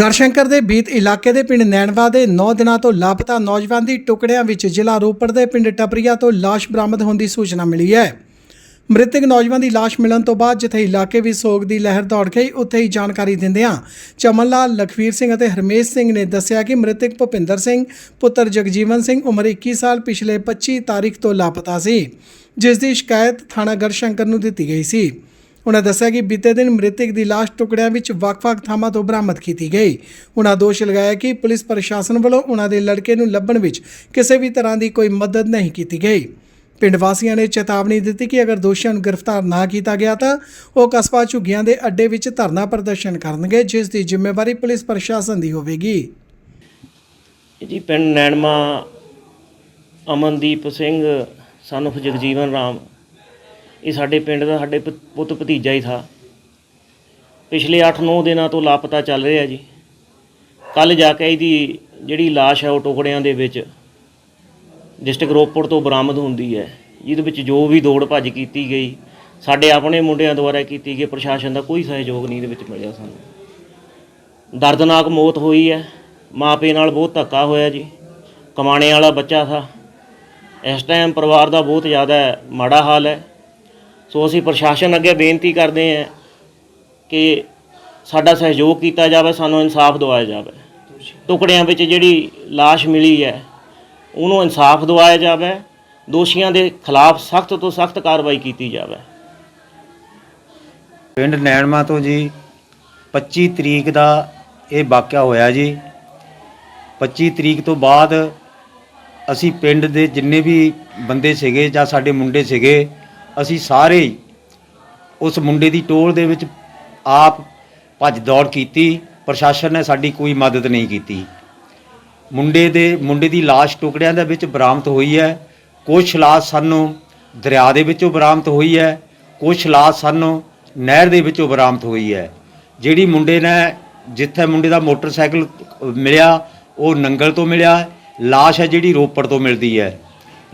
ਗਰਸ਼ੰਕਰ ਦੇ ਬੀਤ ਇਲਾਕੇ ਦੇ ਪਿੰਡ ਨੈਣਵਾ ਦੇ 9 ਦਿਨਾਂ ਤੋਂ ਲਾਪਤਾ ਨੌਜਵਾਨ ਦੀ ਟੁਕੜਿਆਂ ਵਿੱਚ ਜ਼ਿਲ੍ਹਾ ਰੋਪੜ ਦੇ ਪਿੰਡ ਟਪਰੀਆ ਤੋਂ ਲਾਸ਼ ਬਰਾਮਦ ਹੋਣ ਦੀ ਸੂਚਨਾ ਮਿਲੀ ਹੈ। ਮ੍ਰਿਤਕ ਨੌਜਵਾਨ ਦੀ ਲਾਸ਼ ਮਿਲਣ ਤੋਂ ਬਾਅਦ ਜਿੱਥੇ ਇਲਾਕੇ ਵਿੱਚ ਸੋਗ ਦੀ ਲਹਿਰ ਦੌੜ ਗਈ, ਉੱਥੇ ਹੀ ਜਾਣਕਾਰੀ ਦਿੰਦਿਆਂ ਚਮਨ ਲਾਲ ਲਖਵੀਰ ਸਿੰਘ ਅਤੇ ਹਰਮੇਸ਼ ਸਿੰਘ ਨੇ ਦੱਸਿਆ ਕਿ ਮ੍ਰਿਤਕ ਭੁਪਿੰਦਰ ਸਿੰਘ, ਪੁੱਤਰ ਜਗਜੀਵਨ ਸਿੰਘ ਉਮਰ 21 ਸਾਲ, ਪਿਛਲੇ 25 ਤਾਰੀਖ ਤੋਂ ਲਾਪਤਾ ਸੀ, ਜਿਸ ਦੀ ਸ਼ਿਕਾਇਤ ਥਾਣਾ ਗੜਸ਼ੰਕਰ ਨੂੰ ਦਿੱਤੀ ਗਈ ਸੀ। ਉਨ੍ਹਾਂ ਦੱਸਿਆ ਕਿ ਬੀਤੇ ਦਿਨ ਮ੍ਰਿਤਕ ਦੀ ਲਾਸ਼ ਟੁਕੜਿਆਂ ਵਿੱਚ ਵੱਖ-ਵੱਖ ਥਾਵਾਂ ਤੋਂ ਬਰਾਮਦ ਕੀਤੀ ਗਈ। ਉਨ੍ਹਾਂ ਦੋਸ਼ ਲਗਾਇਆ ਕਿ ਪੁਲਿਸ ਪ੍ਰਸ਼ਾਸਨ ਵੱਲੋਂ ਉਨ੍ਹਾਂ ਦੇ ਲੜਕੇ ਨੂੰ ਲੱਭਣ ਵਿੱਚ ਕਿਸੇ ਵੀ ਤਰ੍ਹਾਂ ਦੀ ਕੋਈ ਮਦਦ ਨਹੀਂ ਕੀਤੀ ਗਈ। ਪਿੰਡ ਵਾਸੀਆਂ ਨੇ ਚੇਤਾਵਨੀ ਦਿੱਤੀ ਕਿ ਅਗਰ ਦੋਸ਼ੀਆਂ ਨੂੰ ਗ੍ਰਿਫਤਾਰ ਨਾ ਕੀਤਾ ਗਿਆ ਤਾਂ ਉਹ ਕਸਬਾ ਝੁੱਗੀਆਂ ਦੇ ਅੱਡੇ ਵਿੱਚ ਧਰਨਾ ਪ੍ਰਦਰਸ਼ਨ ਕਰਨਗੇ, ਜਿਸ ਦੀ ਜ਼ਿੰਮੇਵਾਰੀ ਪੁਲਿਸ ਪ੍ਰਸ਼ਾਸਨ ਦੀ ਹੋਵੇਗੀ। ਜੀ, ਪਿੰਡ ਨੈਣਮਾ ਅਮਨਦੀਪ ਸਿੰਘ son ਜਗਜੀਵਨ ਰਾਮ। ਇਹ ਸਾਡੇ ਪਿੰਡ ਦਾ ਸਾਡੇ ਪ- ਪੁੱਤ ਭਤੀਜਾ ਹੀ ਥਾ। ਪਿਛਲੇ 8-9 ਦਿਨਾਂ ਤੋਂ ਲਾਪਤਾ ਚੱਲ ਰਿਹਾ ਜੀ। ਕੱਲ ਜਾ ਕੇ ਇਹਦੀ ਜਿਹੜੀ ਲਾਸ਼ ਹੈ ਉਹ ਟੁਕੜਿਆਂ ਦੇ ਵਿੱਚ ਡਿਸਟ੍ਰਿਕਟ ਰੋਪੜ ਤੋਂ ਬਰਾਮਦ ਹੁੰਦੀ ਹੈ। ਜਿਹਦੇ ਵਿੱਚ ਜੋ ਵੀ ਦੌੜ ਭੱਜ ਕੀਤੀ ਗਈ, ਸਾਡੇ ਆਪਣੇ ਮੁੰਡਿਆਂ ਦੁਆਰਾ ਕੀਤੀ ਗਈ, ਪ੍ਰਸ਼ਾਸਨ ਦਾ ਕੋਈ ਸਹਿਯੋਗ ਨਹੀਂ ਇਹਦੇ ਵਿੱਚ ਮਿਲਿਆ ਸਾਨੂੰ। ਦਰਦਨਾਕ ਮੌਤ ਹੋਈ ਹੈ। ਮਾਪੇ ਨਾਲ ਬਹੁਤ ਧੱਕਾ ਹੋਇਆ ਜੀ। ਕਮਾਣੇ ਵਾਲਾ ਬੱਚਾ ਥਾ। ਇਸ ਟਾਈਮ ਪਰਿਵਾਰ ਦਾ ਬਹੁਤ ਜ਼ਿਆਦਾ ਮਾੜਾ ਹਾਲ ਹੈ। ਸੋ ਅਸੀਂ ਪ੍ਰਸ਼ਾਸਨ ਅੱਗੇ ਬੇਨਤੀ ਕਰਦੇ ਹਾਂ ਕਿ ਸਾਡਾ ਸਹਿਯੋਗ ਕੀਤਾ ਜਾਵੇ, ਸਾਨੂੰ ਇਨਸਾਫ ਦਿਵਾਇਆ ਜਾਵੇ। ਟੁਕੜਿਆਂ ਵਿੱਚ ਜਿਹੜੀ ਲਾਸ਼ ਮਿਲੀ ਹੈ, ਉਹਨੂੰ ਇਨਸਾਫ ਦਿਵਾਇਆ ਜਾਵੇ। ਦੋਸ਼ੀਆਂ ਦੇ ਖਿਲਾਫ ਸਖਤ ਤੋਂ ਸਖਤ ਕਾਰਵਾਈ ਕੀਤੀ ਜਾਵੇ। ਪਿੰਡ ਨੈਣਮਾ ਤੋਂ ਜੀ 25 ਤਰੀਕ ਦਾ ਇਹ ਵਾਕਿਆ ਹੋਇਆ ਜੀ। 25 ਤਰੀਕ ਤੋਂ ਬਾਅਦ ਅਸੀਂ ਪਿੰਡ ਦੇ ਜਿੰਨੇ ਵੀ ਬੰਦੇ ਸੀਗੇ ਜਾਂ ਸਾਡੇ ਮੁੰਡੇ ਸੀਗੇ ਅਸੀਂ ਸਾਰੇ ਉਸ ਮੁੰਡੇ ਦੀ ਟੋਲ ਦੇ ਵਿੱਚ ਆਪ ਭੱਜ ਦੌੜ ਕੀਤੀ। ਪ੍ਰਸ਼ਾਸਨ ਨੇ ਸਾਡੀ ਕੋਈ ਮਦਦ ਨਹੀਂ ਕੀਤੀ। ਮੁੰਡੇ ਦੇ, ਮੁੰਡੇ ਦੀ ਲਾਸ਼ ਟੁਕੜਿਆਂ ਦੇ ਵਿੱਚ ਬਰਾਮਦ ਹੋਈ ਹੈ। ਕੁਛ ਲਾਸ਼ ਸਾਨੂੰ ਦਰਿਆ ਦੇ ਵਿੱਚੋਂ ਬਰਾਮਦ ਹੋਈ ਹੈ। ਕੁਛ ਲਾਸ਼ ਸਾਨੂੰ ਨਹਿਰ ਦੇ ਵਿੱਚੋਂ ਬਰਾਮਦ ਹੋਈ ਹੈ। ਜਿਹੜੀ ਮੁੰਡੇ ਨੇ, ਜਿੱਥੇ ਮੁੰਡੇ ਦਾ ਮੋਟਰਸਾਈਕਲ ਮਿਲਿਆ, ਉਹ ਨੰਗਲ ਤੋਂ ਮਿਲਿਆ। ਲਾਸ਼ ਹੈ ਜਿਹੜੀ ਰੋਪੜ ਤੋਂ ਮਿਲਦੀ ਹੈ।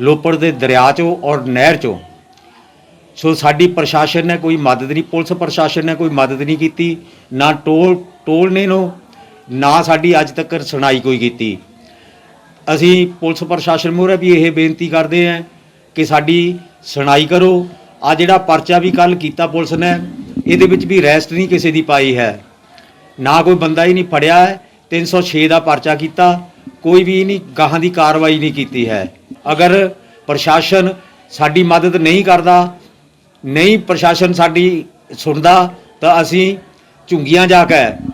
ਰੋਪੜ ਦੇ ਦਰਿਆ ਚੋਂ ਔਰ ਨਹਿਰ ਚੋਂ। ਸੋ ਸਾਡੀ ਪ੍ਰਸ਼ਾਸਨ ਨੇ ਕੋਈ ਮਦਦ ਨਹੀਂ, ਪੁਲਿਸ ਪ੍ਰਸ਼ਾਸਨ ਨੇ ਕੋਈ ਮਦਦ ਨਹੀਂ ਕੀਤੀ, ਨਾ ਟੋਲ ਟੋਲ ਨੇ ਨੂੰ ਨਾ ਸਾਡੀ ਅੱਜ ਤੱਕ ਸੁਣਾਈ ਕੋਈ ਕੀਤੀ। ਅਸੀਂ ਪੁਲਿਸ ਪ੍ਰਸ਼ਾਸਨ ਮੂਹਰੇ ਵੀ ਇਹ ਬੇਨਤੀ ਕਰਦੇ ਹਾਂ ਕਿ ਸਾਡੀ ਸੁਣਾਈ ਕਰੋ। ਆ ਜਿਹੜਾ ਪਰਚਾ ਵੀ ਕੱਲ ਕੀਤਾ ਪੁਲਿਸ ਨੇ, ਇਹਦੇ ਵਿੱਚ ਵੀ ਰੈਸਟ ਨਹੀਂ ਕਿਸੇ ਦੀ ਪਾਈ ਹੈ। ਨਾ ਕੋਈ ਬੰਦਾ ਹੀ ਨਹੀਂ ਫੜਿਆ ਹੈ 306 ਦਾ ਪਰਚਾ ਕੀਤਾ, ਕੋਈ ਵੀ ਨਹੀਂ, ਗਾਹਾਂ ਦੀ ਕਾਰਵਾਈ ਨਹੀਂ ਕੀਤੀ ਹੈ। ਅਗਰ ਪ੍ਰਸ਼ਾਸਨ ਸਾਡੀ ਮਦਦ ਨਹੀਂ ਕਰਦਾ ਨਹੀਂ ਪ੍ਰਸ਼ਾਸਨ ਸਾਡੀ ਸੁਣਦਾ ਤਾਂ ਅਸੀਂ ਝੁੰਗੀਆਂ ਜਾ ਕੇ,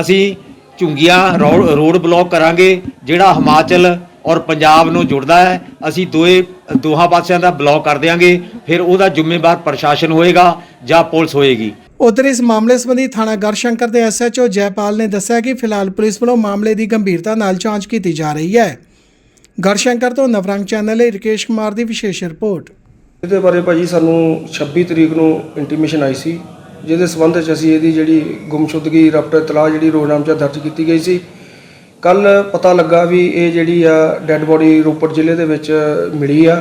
ਅਸੀਂ ਝੁੰਗੀਆਂ ਰੋ- ਰੋਡ ਬਲੌਕ ਕਰਾਂਗੇ, ਜਿਹੜਾ ਹਿਮਾਚਲ ਔਰ ਪੰਜਾਬ ਨੂੰ ਜੁੜਦਾ ਹੈ, ਅਸੀਂ ਦੋਏ, ਦੋਹਾਂ ਪਾਸਿਆਂ ਦਾ ਬਲੌਕ ਕਰ ਦਿਆਂਗੇ, ਫਿਰ ਉਹਦਾ ਜ਼ਿੰਮੇਵਾਰ ਪ੍ਰਸ਼ਾਸਨ ਹੋਏਗਾ ਜਾਂ ਪੁਲਿਸ ਹੋਏਗੀ। ਉਧਰ ਇਸ ਮਾਮਲੇ ਸੰਬੰਧੀ ਥਾਣਾ ਗੜਸ਼ੰਕਰ ਦੇ ਐਸਐਚਓ ਜੈਪਾਲ ਨੇ ਦੱਸਿਆ ਕਿ ਫਿਲਹਾਲ ਪੁਲਿਸ ਵੱਲੋਂ ਮਾਮਲੇ ਦੀ ਗੰਭੀਰਤਾ ਨਾਲ ਜਾਂਚ ਕੀਤੀ ਜਾ ਰਹੀ ਹੈ। ਗਰਸ਼ੰਕਰ ਤੋਂ ਨਵਰੰਗ ਚੈਨਲ ਲਈ ਰਕੇਸ਼ ਕੁਮਾਰ ਦੀ ਵਿਸ਼ੇਸ਼ ਰਿਪੋਰਟ। ਇਹਦੇ ਬਾਰੇ ਭਾਜੀ ਸਾਨੂੰ 26 ਤਰੀਕ ਨੂੰ ਇੰਟੀਮੇਸ਼ਨ ਆਈ ਸੀ। ਜਿਹਦੇ ਸਬੰਧ ਵਿੱਚ ਅਸੀਂ ਇਹਦੀ ਜਿਹੜੀ ਗੁੰਮਸ਼ੁਦਗੀ ਰਪਟ ਇਤਲਾਹ ਜਿਹੜੀ ਰੋਜ਼ਨਾਮਚਾ ਦਰਜ ਕੀਤੀ ਗਈ ਸੀ। ਕੱਲ ਪਤਾ ਲੱਗਾ ਵੀ ਇਹ ਜਿਹੜੀ ਆ ਡੈੱਡ ਬੋਡੀ ਰੋਪੜ ਜ਼ਿਲ੍ਹੇ ਦੇ ਵਿੱਚ ਮਿਲੀ ਆ।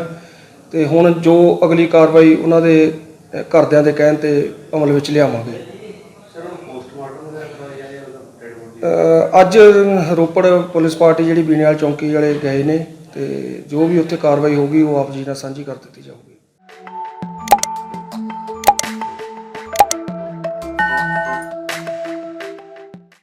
ਤੇ ਹੁਣ ਜੋ ਅਗਲੀ ਕਾਰਵਾਈ ਉਹਨਾਂ ਦੇ ਘਰਦਿਆਂ ਦੇ ਕਹਿਣ ਤੇ ਅਮਲ ਵਿੱਚ ਲਿਆਵਾਂਗੇ। ਅੱਜ ਰੋਪੜ ਪੁਲਿਸ ਪਾਰਟੀ ਜਿਹੜੀ ਬੀਨੇਵਾਲ ਚੌਂਕੀ ਵਾਲੇ ਗਏ ਨੇ ਤੇ ਜੋ ਵੀ ਉੱਥੇ ਕਾਰਵਾਈ ਹੋਗੀ ਉਹ ਆਪ ਜੀ ਨਾਲ ਸਾਂਝੀ ਕਰ ਦਿੱਤੀ ਜਾਊਗੀ।